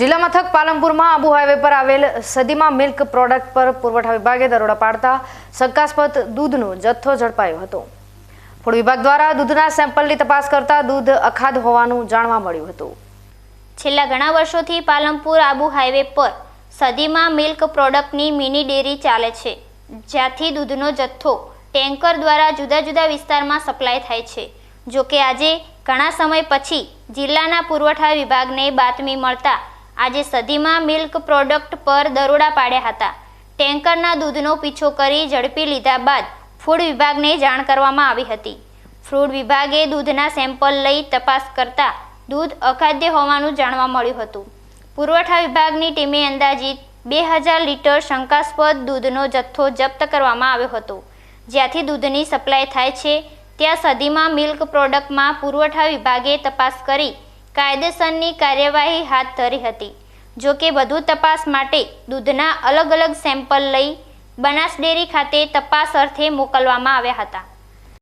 જિલ્લા મથક પાલનપુરમાં આબુ હાઈવે પર આવેલ સદીમાં મિલ્ક પ્રોડક્ટ પર પુરવઠા વિભાગે દરોડા પાડતા શંકાસ્પદ દૂધનો જથ્થો ઝડપાયો હતો. ફૂડ વિભાગ દ્વારા દૂધના સેમ્પલની તપાસ કરતા દૂધ અખાદ હોવાનું જાણવા મળ્યું હતું. છેલ્લા ઘણા વર્ષોથી પાલનપુર આબુ હાઈવે પર સદીમાં મિલ્ક પ્રોડક્ટની મિની ડેરી ચાલે છે, જ્યાંથી દૂધનો જથ્થો ટેન્કર દ્વારા જુદા જુદા વિસ્તારમાં સપ્લાય થાય છે. જો કે આજે ઘણા સમય પછી જિલ્લાના પુરવઠા વિભાગને બાતમી મળતા આજે સદીમાં મિલ્ક પ્રોડક્ટ પર દરોડા પાડ્યા હતા. ટેન્કરના દૂધનો પીછો કરી ઝડપી લીધા બાદ ફૂડ વિભાગને જાણ કરવામાં આવી હતી. ફૂડ વિભાગે દૂધના સેમ્પલ લઈ તપાસ કરતા દૂધ અખાદ્ય હોવાનું જાણવા મળ્યું હતું. પુરવઠા વિભાગની ટીમે અંદાજિત બે હજાર લીટર શંકાસ્પદ દૂધનો જથ્થો જપ્ત કરવામાં આવ્યો હતો. જ્યાંથી દૂધની સપ્લાય થાય છે, ત્યાં સદીમાં મિલ્ક પ્રોડક્ટમાં પુરવઠા વિભાગે તપાસ કરી કાયદેસરની કાર્યવાહી હાથ ધરી હતી. જો કે વધુ તપાસ માટે દૂધના અલગ અલગ સેમ્પલ લઈ બનાસ ડેરી ખાતે તપાસ અર્થે મોકલવામાં આવ્યા હતા.